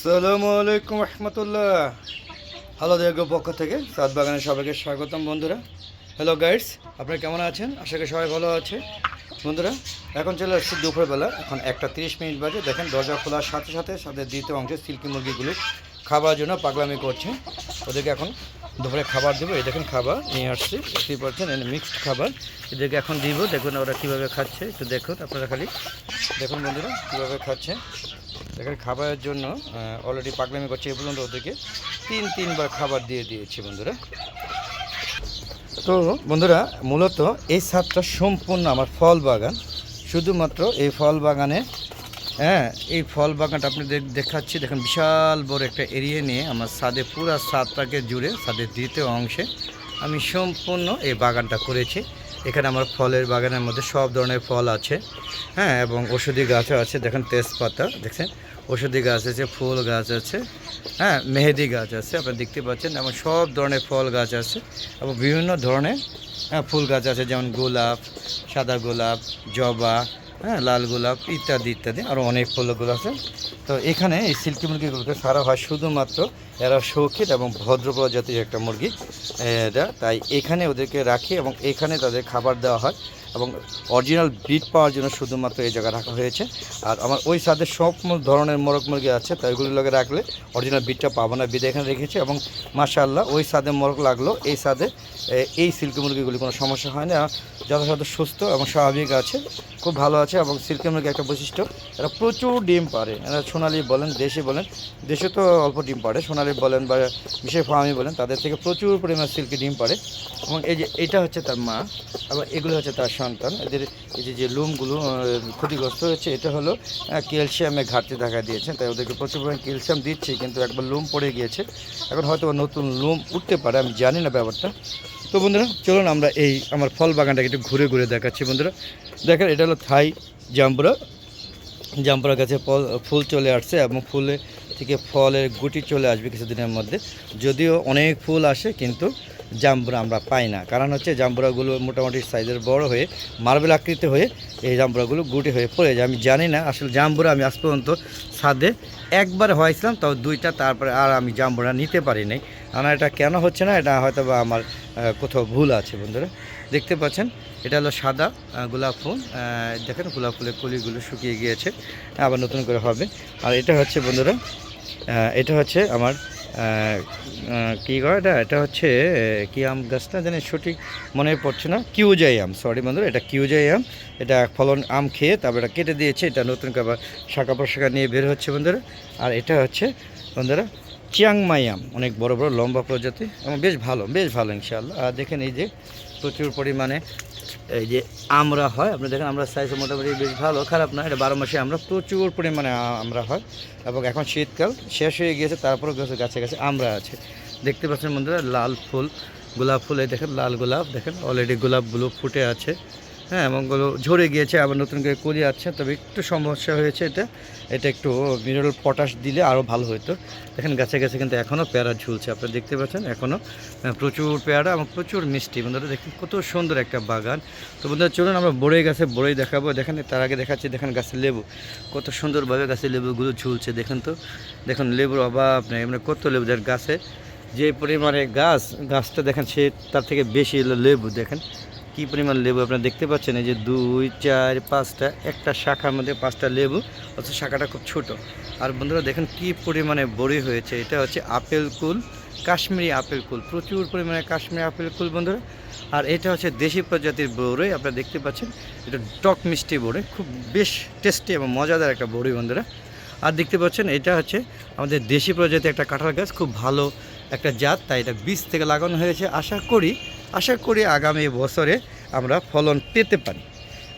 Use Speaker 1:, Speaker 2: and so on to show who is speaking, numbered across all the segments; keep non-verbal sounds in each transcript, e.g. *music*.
Speaker 1: আসসালামু আলাইকুম রহমতুল্লাহ। হ্যালো দেগ পক্ষ থেকে, সাত বাগানের সবাইকে স্বাগতম বন্ধুরা। হ্যালো গাইডস আপনারা কেমন আছেন? আশা করি সবাই ভালো আছে। বন্ধুরা, এখন চলে আসছে দুপুরবেলা, এখন একটা তিরিশ মিনিট বাজে। দেখেন, দরজা খোলার সাথে সাথে সাথে দ্বিতীয় অংশে সিল্কি মুরগিগুলো খাবার জন্য পাগলামি করছে। ওদেরকে এখন দুপুরে খাবার দেবো। এই দেখেন খাবার নিয়ে আসছি। দেখতেই পাচ্ছেন মিক্সড খাবার। এদেরকে এখন দিব। দেখুন ওরা কীভাবে খাচ্ছে। একটু দেখুন, আপনারা খালি দেখুন বন্ধুরা, কীভাবে খাচ্ছে। দেখেন, খাবারের জন্য অলরেডি পাগলামি করছে এ পর্যন্ত ওদেরকে তিন, তিনবার খাবার দিয়ে দিয়েছি বন্ধুরা। তো বন্ধুরা, মূলত এই ছাদটা সম্পূর্ণ আমার ফল বাগান। শুধুমাত্র এই ফল বাগানে হ্যাঁ এই ফল বাগানটা আপনি দেখ- দেখাচ্ছি। দেখেন, বিশাল বড় একটা এরিয়া নিয়ে আমার ছাদে পুরো ছাদটাকে জুড়ে ছাদের দ্বিতীয় অংশে আমি সম্পূর্ণ এই বাগানটা করেছি। এখানে আমার ফলের বাগানের মধ্যে সব ধরনের ফল আছে হ্যাঁ এবং ওষুধি গাছও আছে। দেখেন, তেজপাতা, দেখছেন? ওষুধি গাছ আছে, ফুল গাছ আছে হ্যাঁ মেহেদি গাছ আছে, আপনারা দেখতে পাচ্ছেন, এবং সব ধরনের ফল গাছ আছে, এবং বিভিন্ন ধরনের হ্যাঁ ফুল গাছ আছে, যেমন গোলাপ, সাদা গোলাপ, জবা হ্যাঁ লাল গোলাপ ইত্যাদি ইত্যাদি আরও অনেক ফুলগুলো আছে। তো এখানে এই সিল্কি মুরগিগুলোকে সারা হয় শুধুমাত্র এরা শৌখিন এবং ভদ্র প্রজাতির একটা মুরগি এটা তাই এখানে ওদেরকে রাখি এবং এখানে তাদের খাবার দেওয়া হয়। এবং অরিজিনাল ব্রিড পাওয়ার জন্য শুধুমাত্র এই জায়গা রাখা হয়েছে। আর আমার ওই সাথে সব ধরনের মোরগ মুরগি আছে, তাই ওইগুলোর লোকে রাখলে অরিজিনাল ব্রিডটা পাবো না, বিদে এখানে রেখেছে এবং মাশাআল্লাহ ওই সাদে মোরগ লাগল, এই সাদে এই সিল্কি মুরগিগুলি কোনো সমস্যা হয় না যথাযথ সুস্থ এবং স্বাভাবিক আছে, খুব ভালো আছে এবং সিল্কি মুরগি একটা বৈশিষ্ট্য, এরা প্রচুর ডিম পারে এরা সোনালি বলেন, দেশি বলেন, দেশে তো অল্প ডিম পারে সোনালি বলেন বা বিশেষ ফার্মি বলেন, তাদের থেকে প্রচুর পরিমাণ সিল্কি ডিম পারে এবং এই যে এটা হচ্ছে তার মা আবার এগুলো হচ্ছে তার সন্তান। এদের এই যে যে লুমগুলো ক্ষতিগ্রস্ত হয়েছে, এটা হলো ক্যালসিয়ামে ঘাটতি দেখা দিয়েছে। তাই ওদেরকে প্রচুর পরিমাণ ক্যালসিয়াম দিচ্ছি, কিন্তু একবার লুম পড়ে গিয়েছে। এখন হয়তো নতুন লুম উঠতে পারে, আমি জানি না ব্যাপারটা। তো বন্ধুরা, চলুন আমরা এই আমার ফল বাগানটাকে একটু ঘুরে ঘুরে দেখাচ্ছি বন্ধুরা। দেখেন, এটা হলো থাই জাম্বুরা। জাম্বুরা গাছে ফল, ফুল চলে আসছে এবং ফুলে থেকে ফলের গুটি চলে আসবে কিছুদিনের মধ্যে। যদিও অনেক ফুল আসে, কিন্তু জাম্বুরা আমরা পাই না। কারণ হচ্ছে জাম্বুরাগুলো মোটামুটি সাইজের বড় হয়ে মার্বেল আকৃতি হয়ে এই জাম্বুরাগুলো গুটি হয়ে পড়ে যায়। আমি জানি না আসলে জাম্বুরা আমি আজ পর্যন্ত ছাদে একবার হয়েছিলাম তাও দুইটা তারপরে আর আমি জাম্বুরা নিতে পারি নাই। আমার এটা কেন হচ্ছে না, এটা হয়তো বা আমার কোথাও ভুল আছে বন্ধুরা। দেখতে পাচ্ছেন, এটা হলো সাদা গোলাপ ফুল। দেখেন গোলাপ ফুলের কলিগুলো শুকিয়ে গিয়েছে, আবার নতুন করে হবে। আর এটা হচ্ছে বন্ধুরা এটা হচ্ছে আমার কী কয় এটা? এটা হচ্ছে কি আম গাছটা জানি, সঠিক মনে পড়ছে না। কিউজাই আম সরি বন্ধুরা, এটা কিউজাই আম এটা ফলন আম খেয়ে তারপর এটা কেটে দিয়েছে, এটা নতুন কাবার শাখা প্রশাখা নিয়ে বের হচ্ছে বন্ধুরা। আর এটা হচ্ছে, বন্ধুরা চিয়াংমাই আম অনেক বড় বড় লম্বা প্রজাতি এবং বেশ ভালো বেশ ভালো ইনশাআল্লাহ। আর দেখেন এই যে প্রচুর পরিমাণে এই যে আমরা হয়, আপনি দেখেন আমরা সাইজ মোটামুটি বেশ ভালো, খারাপ না, এটা বারো মাসে আমরা প্রচুর পরিমাণে আমরা হয় এবং এখন শীতকাল, শেষ হয়ে গিয়েছে, তারপরেও গাছে গাছে গাছে আমরা আছে। দেখতে পাচ্ছেন বন্ধুরা, লাল ফুল, গোলাপ ফুল, এই দেখেন লাল গোলাপ, দেখেন অলরেডি গোলাপগুলো ফুটে আছে। হ্যাঁ ওগুলো ঝরে গিয়েছে, আবার নতুন করে কলি আছে তবে একটু সমস্যা হয়েছে এটা। এটা একটু মিনারেল পটাশ দিলে আরও ভালো হতো। দেখেন, গাছে গাছে কিন্তু এখনও পেয়ারা ঝুলছে, আপনারা দেখতে পাচ্ছেন এখনও প্রচুর পেয়ারা এবং প্রচুর মিষ্টি। বন্ধুরা, দেখুন কত সুন্দর একটা বাগান। তো বন্ধুরা, চলুন আমরা বড়ই গাছে বড়ই দেখাবো। দেখেন, তার আগে দেখাচ্ছি, দেখেন গাছের লেবু। কত সুন্দরভাবে গাছের লেবুগুলো ঝুলছে, দেখেন তো। দেখুন, লেবুর অভাব নেই মানে কত লেবু গাছে যে পরিমাণে গাছ, গাছটা দেখেন সে তার থেকে বেশি লেবু, দেখেন। কি পরিমাণ লেবু আপনারা দেখতে পাচ্ছেন? এই যে দুই, চার, পাঁচটা, একটা শাখার মধ্যে পাঁচটা লেবু, অথচ শাখাটা খুব ছোট। আর বন্ধুরা, দেখেন কি পরিমাণে বড়ি হয়েছে। এটা হচ্ছে আপেল কুল, কাশ্মীরি আপেল কুল। প্রচুর পরিমাণে কাশ্মীরি আপেল কুল, বন্ধুরা। আর এটা হচ্ছে দেশি প্রজাতির বড়ই আপনারা দেখতে পাচ্ছেন। এটা টক মিষ্টি বড়ই খুব বেশ টেস্টি এবং মজাদার একটা বড়ি, বন্ধুরা। আর দেখতে পাচ্ছেন, এটা হচ্ছে আমাদের দেশি প্রজাতির একটা কাঁঠাল গাছ, খুব ভালো একটা জাত, তাই এটা বীজ থেকে লাগানো হয়েছে। আশা করি আশা করি আগামী বছরে আমরা ফলন পেতে পারি।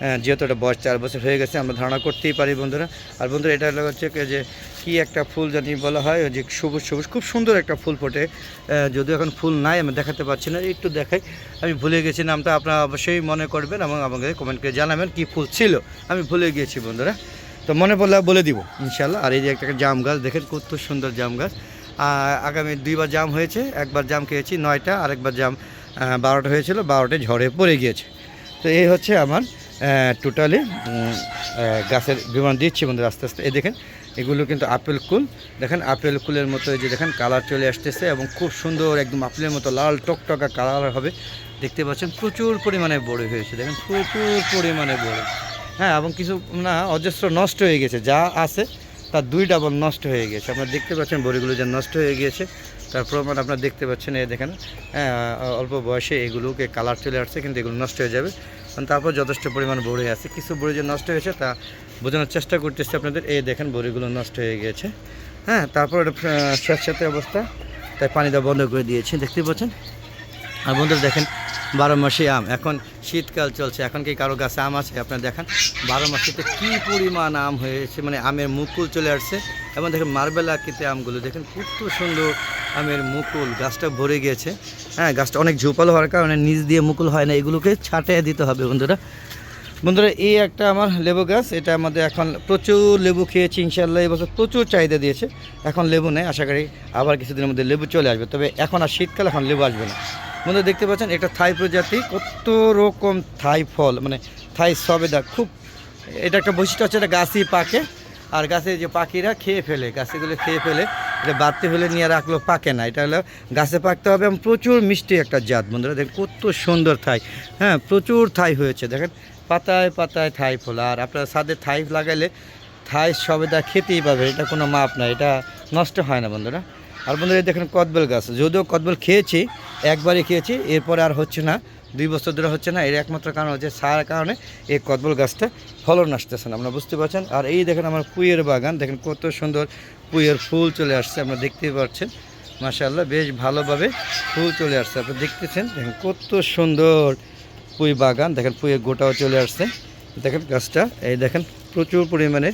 Speaker 1: হ্যাঁ, যেহেতু এটা বয়স চার বছর হয়ে গেছে আমরা ধারণা করতেই পারি বন্ধুরা। আর বন্ধুরা এটা হচ্ছে যে কি একটা ফুল জানি বলা হয় যে সবুজ সবুজ খুব সুন্দর একটা ফুল ফোটে। যদিও এখন ফুল নাই আমি দেখাতে পারছি না একটু দেখাই। আমি ভুলে গেছি নামটা আপনারা অবশ্যই মনে করবেন এবং আমাকে কমেন্ট করে জানাবেন কি ফুল ছিল। আমি ভুলে গিয়েছি বন্ধুরা। তো মনে পড়লে বলে দিব ইনশাল্লাহ আর এই যে একটা জাম গাছ দেখেন কত সুন্দর জাম গাছ। আগামী দুইবার জাম হয়েছে একবার জাম খেয়েছি নয়টা আরেকবার জাম বারোটা হয়েছিল, বারোটায় ঝড়ে পড়ে গিয়েছে। তো এই হচ্ছে আমার টোটালি গাছের বিমান দিচ্ছি বন্ধুরা আস্তে আস্তে। এই দেখেন, এগুলো কিন্তু আপেল কুল। দেখেন, আপেল কুলের মতো যে দেখেন কালার চলে আসতেছে এবং খুব সুন্দর একদম আপেলের মতো লাল টকটকা কালার হবে। দেখতে পাচ্ছেন, প্রচুর পরিমাণে বড় হয়েছে। দেখেন, প্রচুর পরিমাণে বড়। হ্যাঁ এবং কিছু না, অজস্র নষ্ট হয়ে গেছে। যা আছে তার দুই ডাবল নষ্ট হয়ে গেছে। আপনারা দেখতে পাচ্ছেন বড়িগুলো যে নষ্ট হয়ে গিয়েছে। তার প্রমাণ আপনারা দেখতে পাচ্ছেন, এই দেখেন। হ্যাঁ অল্প বয়সে এগুলোকে কালার চলে আসছে, কিন্তু এগুলো নষ্ট হয়ে যাবে। তারপর যথেষ্ট পরিমাণ বড়ি আছে। কিছু বড়ি যে নষ্ট হয়েছে, তা বোঝানোর চেষ্টা করতেছি আপনাদের। এই দেখেন বড়িগুলো নষ্ট হয়ে গিয়েছে। হ্যাঁ তারপর এটা অবস্থা। তাই পানি দেওয়া বন্ধ করে দিয়েছি, দেখতে পাচ্ছেন? আর বন্ধুরা দেখেন বারো মাসে আম। এখন শীতকাল চলছে, এখন কি কারও গাছে আম আছে? আপনারা দেখেন, বারো মাসেতে কী পরিমাণ আম হয়েছে মানে আমের মুকুল চলে আসছে। এবং দেখেন, মার্বেল আকৃতি আমগুলো, দেখেন কত সুন্দর আমের মুকুল, গাছটা ভরে গিয়েছে। হ্যাঁ গাছটা অনেক ঝোপালো হওয়ার কারণে নিচ দিয়ে মুকুল হয় না, এগুলোকে ছাটিয়ে দিতে হবে বন্ধুরা। বন্ধুরা, এই একটা আমার লেবু গাছ, এটা আমাদের এখন প্রচুর লেবু খেয়েছি ইনশাল্লাহ এবছর প্রচুর চাহিদা দিয়েছে। এখন লেবু নেই, আশা করি আবার কিছুদিনের মধ্যে লেবু চলে আসবে। তবে এখন আর শীতকাল এখন লেবু আসবে না। বন্ধুরা দেখতে পাচ্ছেন একটা থাই প্রজাতি, কত রকম থাই ফল মানে থাই সবেদা, খুব, এটা একটা বৈশিষ্ট্য হচ্ছে এটা গাছই পাকে, আর গাছে যে পাখিরা খেয়ে ফেলে, গাছেগুলো খেয়ে ফেলে, এটা বাড়তে ফেলে নিয়ে রাখল পাকে না, এটা হলো গাছে পাকতে হবে এবং প্রচুর মিষ্টি একটা জাত, বন্ধুরা দেখেন কত সুন্দর থাই হ্যাঁ প্রচুর থাই হয়েছে, দেখেন পাতায় পাতায় থাই ফল, আর আপনার সাথে থাই লাগাইলে থাই সবেদা খেতেই পাবে, এটা কোনো মাপ না এটা নষ্ট হয় না, বন্ধুরা। আর বন্ধুরা দেখেন কদবেল গাছ। যদিও কদবেল খেয়েছি, একবারই খেয়েছি, এরপরে আর হচ্ছে না, দুই বছর ধরে হচ্ছে না, এর একমাত্র কারণ হচ্ছে সার কারণে এই কদবল গাছটা ফলন আসতেছে না, আপনারা বুঝতে পারছেন? আর এই দেখেন আমার পুইয়ের বাগান, দেখেন কত সুন্দর পুইয়ের ফুল চলে আসছে, আপনারা দেখতেই পাচ্ছেন মাশাআল্লাহ, বেশ ভালোভাবে ফুল চলে আসছে, আপনি দেখতেছেন? দেখেন কত সুন্দর পুই বাগান, দেখেন পুইয়ের গোটাও চলে আসছে। দেখেন গাছটা, এই দেখেন প্রচুর পরিমাণে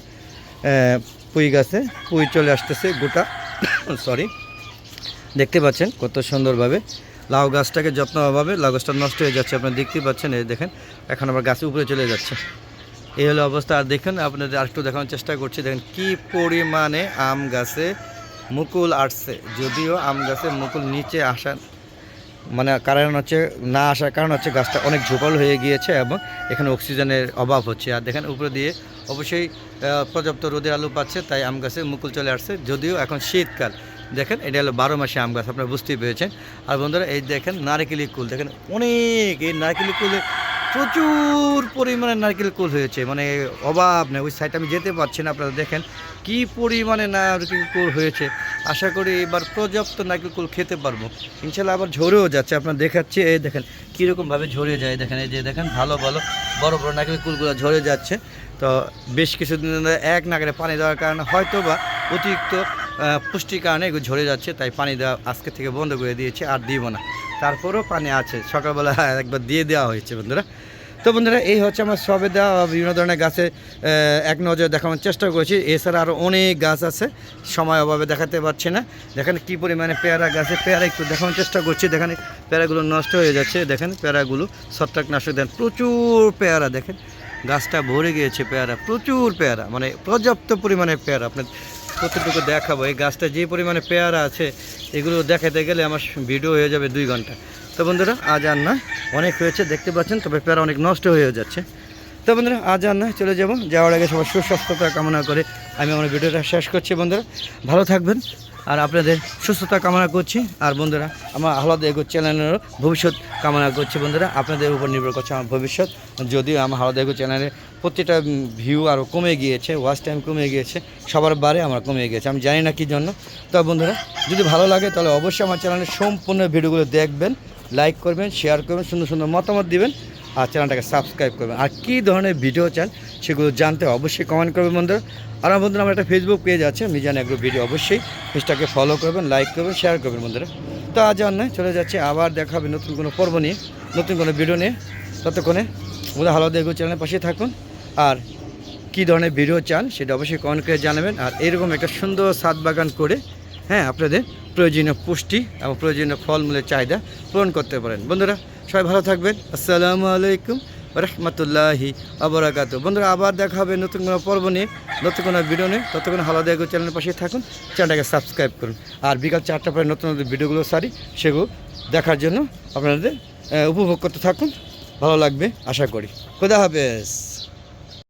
Speaker 1: পুই গাছে পুই চলে আসতেছে গোটা। *coughs* সরি দেখতে পাচ্ছেন কত সুন্দরভাবে লাউ গাছটাকে যত্ন অভাবে লাউ গাছটা নষ্ট হয়ে যাচ্ছে, আপনারা দেখতেই পাচ্ছেন, এই দেখেন, এখন আবার গাছে উপরে চলে যাচ্ছে। এই হলো অবস্থা, আর দেখেন, আপনাদের আরেকটু দেখানোর চেষ্টা করছি, দেখেন কি পরিমাণে আম গাছে মুকুল আসছে, যদিও আম গাছে মুকুল নিচে আসা মানে কারণ হচ্ছে না আসার কারণ হচ্ছে গাছটা অনেক ঝোপাল হয়ে গিয়েছে এবং এখানে অক্সিজেনের অভাব হচ্ছে। আর দেখেন উপরে দিয়ে অবশ্যই পর্যাপ্ত রোদের আলো পাচ্ছে, তাই আম গাছে মুকুল চলে আসছে। যদিও এখন শীতকাল, দেখেন এটা হলো বারো মাসে আম গাছ, আপনারা বুঝতেই পেরেছেন। আর বন্ধুরা, এই দেখেন নারকেলি কুল, দেখেন অনেক, এই নারকেলি কুলে প্রচুর পরিমাণে নারকেল কুল হয়েছে মানে অভাব নেই, ওই সাইডে আমি যেতে পারছি না, আপনারা দেখেন কি পরিমাণে নারকেল কুল হয়েছে। আশা করি এবার পর্যাপ্ত নারকেল কুল খেতে পারব। ইনশাল্লাহ আবার ঝরেও যাচ্ছে, আপনার দেখাচ্ছি, এই দেখেন কীরকমভাবে ঝরে যায়, দেখেন, এই যে দেখেন, ভালো ভালো, বড় বড় নারকেল কুলগুলো ঝরে যাচ্ছে। তো বেশ কিছুদিন এক নাগারে পানি দেওয়ার কারণে হয়তো বা অতিরিক্ত পুষ্টির কারণে এগুলো ঝরে যাচ্ছে, তাই পানি দেওয়া আজকে থেকে বন্ধ করে দিয়েছে, আর দিব না। তারপরেও পানি আছে। সকালবেলা একবার দিয়ে দেওয়া হয়েছে বন্ধুরা। তো বন্ধুরা, এই হচ্ছে আমার সবে দেওয়া বিভিন্ন ধরনের গাছে এক নজর দেখানোর চেষ্টা করেছি। এছাড়া আরও অনেক গাছ আছে, সময় অভাবে দেখাতে পারছি না। দেখেন কী পরিমাণে পেয়ারা গাছে, পেয়ারা একটু দেখানোর চেষ্টা করছি। দেখেন, পেয়ারাগুলো নষ্ট হয়ে যাচ্ছে। দেখেন, পেয়ারাগুলো ছত্রাকনাশক দেন। প্রচুর পেয়ারা দেখেন। গাছটা ভরে গিয়েছে পেয়ারা, প্রচুর পেয়ারা। মানে পর্যাপ্ত পরিমাণে পেয়ারা। আপনার কতটুকু দেখাবো। এই গাছটা যে পরিমাণে পেয়ারা আছে, এগুলো দেখাতে গেলে আমার ভিডিও হয়ে যাবে দুই ঘণ্টা। তো বন্ধুরা, আজ আর না অনেক হয়েছে, দেখতে পাচ্ছেন, তবে পেয়ারা অনেক নষ্ট হয়ে যাচ্ছে। তো বন্ধুরা, আজ আর না চলে যাব। যাওয়ার আগে সবার সুস্বাস্থ্যতা কামনা করে আমি আমার ভিডিওটা শেষ করছি বন্ধুরা। ভালো থাকবেন আর আপনাদের সুস্থতা কামনা করছি। আর বন্ধুরা, আমার আহ্লাদ এগো চ্যানেলেরও ভবিষ্যৎ কামনা করছি বন্ধুরা। আপনাদের উপর নির্ভর করছে আমার ভবিষ্যৎ। যদিও আমার আহ্লাদ এগো চ্যানেলের প্রত্যেকটা ভিউ আরও কমে গিয়েছে ওয়াচ টাইম কমে গিয়েছে, সবার বারে আমার কমে গিয়েছে, আমি জানি না কী জন্য। তো বন্ধুরা, যদি ভালো লাগে তাহলে অবশ্যই আমার চ্যানেলের সম্পূর্ণ ভিডিওগুলো দেখবেন লাইক করবেন শেয়ার করবেন, সুন্দর সুন্দর মতামত দিবেন। আর চ্যানেলটাকে সাবস্ক্রাইব করবেন। আর কী ধরনের ভিডিও চান সেগুলো জানতে অবশ্যই কমেন্ট করবেন বন্ধুরা আর আমার বন্ধুরা, আমার একটা ফেসবুক পেজ আছে, মিজান এগ্রো ভিডিও অবশ্যই পেজটাকে ফলো করবেন লাইক করবেন শেয়ার করবেন বন্ধুরা। তো আজ আর নয়, চলে যাচ্ছে, আবার দেখা হবে নতুন কোনো পর্ব নিয়ে, নতুন কোনো ভিডিও নিয়ে। ততক্ষণে বোধহয় হালদ এগ্রো চ্যানেলের পাশে থাকুন। আর কী ধরনের ভিডিও চান সেটা অবশ্যই কমেন্ট করে জানাবেন। আর এরকম একটা সুন্দর সাত বাগান করে হ্যাঁ আপনাদের প্রয়োজনীয় পুষ্টি এবং প্রয়োজনীয় ফলমূলের চাহিদা পূরণ করতে পারেন। বন্ধুরা সবাই ভালো থাকবেন। আসসালামু আলাইকুম রহমতুল্লাহি আবরাকাত বন্ধুরা, আবার দেখা হবে নতুন কোনো পর্ব নিয়ে, নতুন কোনো ভিডিও নিয়ে। ততক্ষণ হালাদা এগো চ্যানেলের পাশে থাকুন চ্যানেলটাকে সাবস্ক্রাইব করুন। আর বিকাল চারটা পরে নতুন নতুন ভিডিওগুলো সারি, সেগুলো দেখার জন্য আপনাদের উপভোগ করতে থাকুন। ভালো লাগবে, আশা করি। খোদা হাফেজ।